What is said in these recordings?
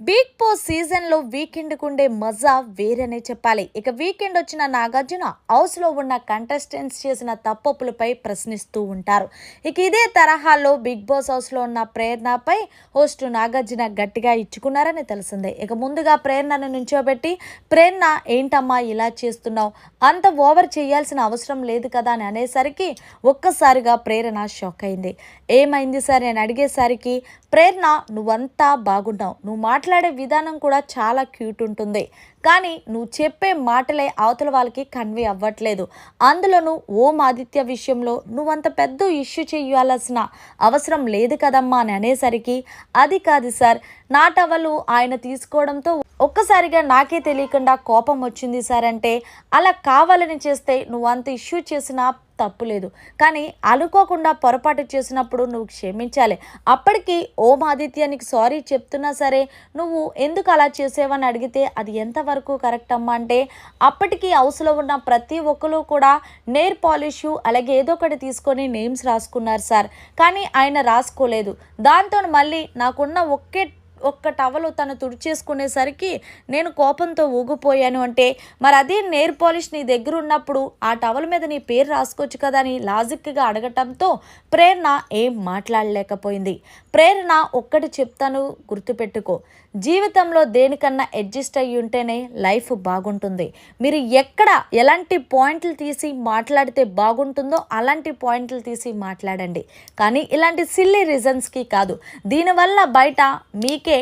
Big Boss సీజన్లో వీకెండ్కు ఉండే మజా వేరేనే చెప్పాలి. ఇక వీకెండ్ వచ్చిన నాగార్జున హౌస్లో ఉన్న కంటెస్టెంట్స్ చేసిన తప్పొప్పులపై ప్రశ్నిస్తూ ఉంటారు. ఇక ఇదే తరహాలో బిగ్ బాస్ హౌస్లో ఉన్న ప్రేరణపై హోస్ట్ నాగార్జున గట్టిగా ఇచ్చుకున్నారని తెలిసిందే. ఇక ముందుగా ప్రేరణను నుంచోబెట్టి ప్రేరణ ఏంటమ్మా ఇలా చేస్తున్నావు? అంత ఓవర్ చేయాల్సిన అవసరం లేదు కదా అని అనేసరికి ఒక్కసారిగా ప్రేరణ షాక్ అయింది. ఏమైంది సార్? అని అడిగేసరికి ప్రేరణ నువ్వంతా బాగున్నావు. నువ్వు మాట్లాడే విధానం కూడా చాలా క్యూట్ ఉంటుంది. కానీ నువ్వు చెప్పే మాటలే అవతల వాళ్ళకి కన్వే అవ్వట్లేదు. అందులోనూ ఓం ఆదిత్య విషయంలో నువ్వంత పెద్ద ఇష్యూ చేయాల్సిన అవసరం లేదు కదమ్మా అని అనేసరికి అది కాదు సార్ నా టవలు ఆయన తీసుకోవడంతో ఒక్కసారిగా నాకే తెలియకుండా కోపం వచ్చింది సార్ అంటే అలా కావాలని చేస్తే నువ్వు అంత ఇష్యూ చేసినా తప్పు లేదు కానీ అనుకోకుండా పొరపాటు చేసినప్పుడు నువ్వు క్షమించాలి. అప్పటికి ఓం ఆదిత్యానికి సారీ చెప్తున్నా సరే నువ్వు ఎందుకు అలా చేసేవని అడిగితే అది ఎంతవరకు కరెక్ట్ అమ్మా అంటే అప్పటికి హౌస్లో ఉన్న ప్రతి ఒక్కరు కూడా నేర్ పాలిషు అలాగే ఏదో ఒకటి తీసుకొని నేమ్స్ రాసుకున్నారు సార్. కానీ ఆయన రాసుకోలేదు. దాంతో మళ్ళీ నాకున్న ఒకే ఒక్క టవలు తను తుడిచేసుకునేసరికి నేను కోపంతో ఊగిపోయాను అంటే మరి అదే నేర్ పాలిష్ నీ దగ్గర ఉన్నప్పుడు ఆ టవల్ మీద నీ పేరు రాసుకోవచ్చు కదా అని లాజిక్గా అడగటంతో ప్రేరణ ఏం మాట్లాడలేకపోయింది. ప్రేరణ ఒక్కటి చెప్తాను గుర్తుపెట్టుకో. జీవితంలో దేనికన్నా అడ్జస్ట్ అయ్యి ఉంటేనే లైఫ్ బాగుంటుంది. మీరు ఎక్కడ ఎలాంటి పాయింట్లు తీసి మాట్లాడితే బాగుంటుందో అలాంటి పాయింట్లు తీసి మాట్లాడండి. కానీ ఇలాంటి సిల్లీ రీజన్స్కి కాదు. దీనివల్ల బయట మీకే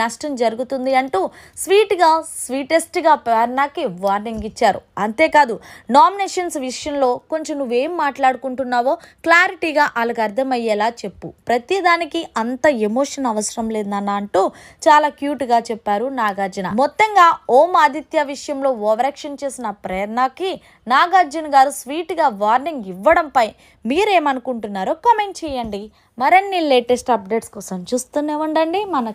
నష్టం జరుగుతుంది అంటూ స్వీట్గా స్వీటెస్ట్గా ప్రేరణకి వార్నింగ్ ఇచ్చారు. అంతేకాదు నామినేషన్స్ విషయంలో కొంచెం నువ్వేం మాట్లాడుకుంటున్నావో క్లారిటీగా వాళ్ళకి అర్థమయ్యేలా చెప్పు. ప్రతిదానికి అంత ఎమోషన్ అవసరం లేదన్న అంటూ చాలా క్యూట్గా చెప్పారు నాగార్జున. మొత్తంగా ఓం ఆదిత్య విషయంలో ఓవరాక్షన్ చేసిన ప్రేరణకి నాగార్జున గారు స్వీట్గా వార్నింగ్ ఇవ్వడంపై మీరేమనుకుంటున్నారో కామెంట్ చేయండి. మరిన్ని లేటెస్ట్ అప్డేట్స్ కోసం చూస్తూనే ఉండండి. మన